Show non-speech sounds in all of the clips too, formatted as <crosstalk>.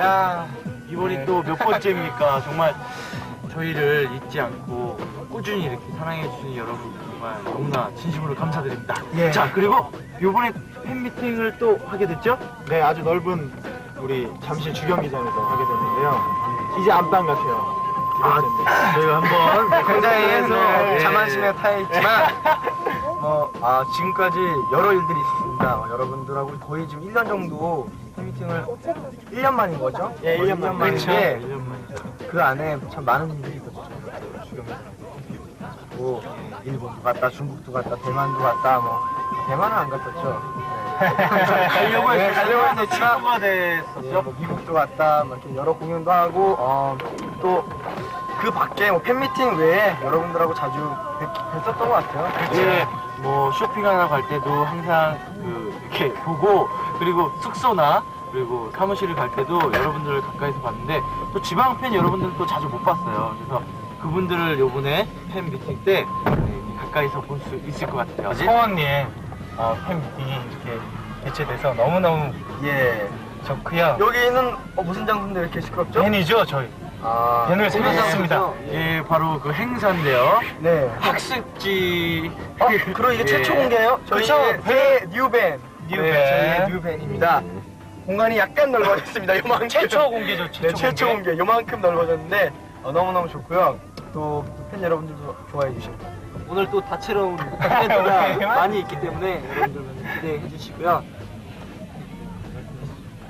야, 이번이 네. 또몇 번째입니까? 정말 저희를 잊지 않고 꾸준히 이렇게 사랑해 주신 여러분 정말 너무나 진심으로 감사드립니다. 예. 자, 그리고 이번에 팬 미팅을 또 하게 됐죠? 네, 아주 넓은 우리 잠실 주경기장에서 하게 됐는데요. 이제 안방 같아요. 아, 저희가 한번 굉장히 네. 자만심에 타 있지만 <laughs> 뭐 아, 지금까지 여러 일들이 있었습니다. 어, 여러분들하고 거의 지금 1년 정도 팬미팅을 1년 만인 거죠? 예, 1년 만 만인데 만인데 1년 만이죠. 그 안에 참 많은 일들이 있었죠. 주경기장. 뭐 일본도 갔다, 중국도 갔다, 대만도 갔다, 뭐 대만은 안 갔었죠. 네. 가려고 네, 했었죠. 가려고 했었지만 친구가 예, 됐었죠. 뭐 미국도 갔다, 뭐 이렇게 여러 공연도 하고, 어, 또그 밖에 뭐 팬미팅 외에 여러분들하고 자주 뵙, 뵀었던 것 같아요. 예, 뭐 쇼핑하러 갈 때도 항상 그 이렇게 보고 그리고 숙소나 그리고 사무실을 갈 때도 여러분들을 가까이서 봤는데 또 지방 팬 여러분들은 또 자주 못 봤어요. 그래서 그분들을 요번에 팬 미팅 때 네, 가까이서 볼 수 있을 것 같아요. 성황리에 어, 팬 미팅이 이렇게 개최돼서 너무너무 예. 좋고요. 여기는 어, 무슨 장소인데 이렇게 시끄럽죠? 벤이죠, 저희. 아, 벤을 생겼습니다. 예, 바로 그 행사인데요. 네. 학습지. 어, 그럼 이게 <laughs> 예. 최초 공개예요? 저희 그쵸. 새 뉴벤. 뉴벤. 네, 저희의 뉴벤입니다. 공간이 약간 넓어졌습니다. 요만큼. 최초 공개죠, 최초 네, 최초 공개. 공개. 요만큼 넓어졌는데 어, 너무너무 좋고요. 또 팬 여러분들도 좋아해 주시고. 오늘 또 다채로운 <laughs> 콘텐츠가 많이 있기 때문에 여러분들 많이 기대해 주시고요.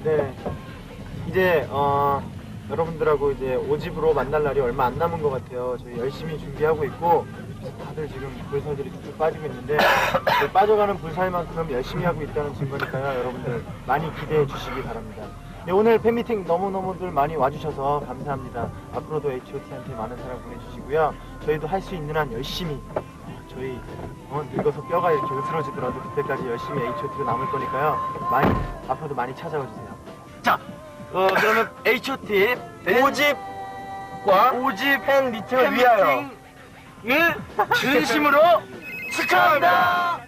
네. 이제 어, 여러분들하고 이제 오집으로 만날 날이 얼마 안 남은 것 같아요. 저희 열심히 준비하고 있고 다들 지금 불살들이 쭉 빠지고 있는데 그 빠져가는 불살만큼 열심히 하고 있다는 증거니까요. 여러분들 많이 기대해 주시기 바랍니다. 네, 오늘 팬미팅 너무너무들 많이 와주셔서 감사합니다. 앞으로도 H.O.T한테 많은 사랑 보내주시고요. 저희도 할 수 있는 한 열심히 저희 어, 늙어서 뼈가 이렇게 으스러지더라도 그때까지 열심히 H.O.T로 남을 거니까요. 많이 앞으로도 많이 찾아와 주세요. 자, 어, 그러면 H.O.T. 오집과 오집 팬 미팅을 위하여 팬미팅을 진심으로 축하합니다.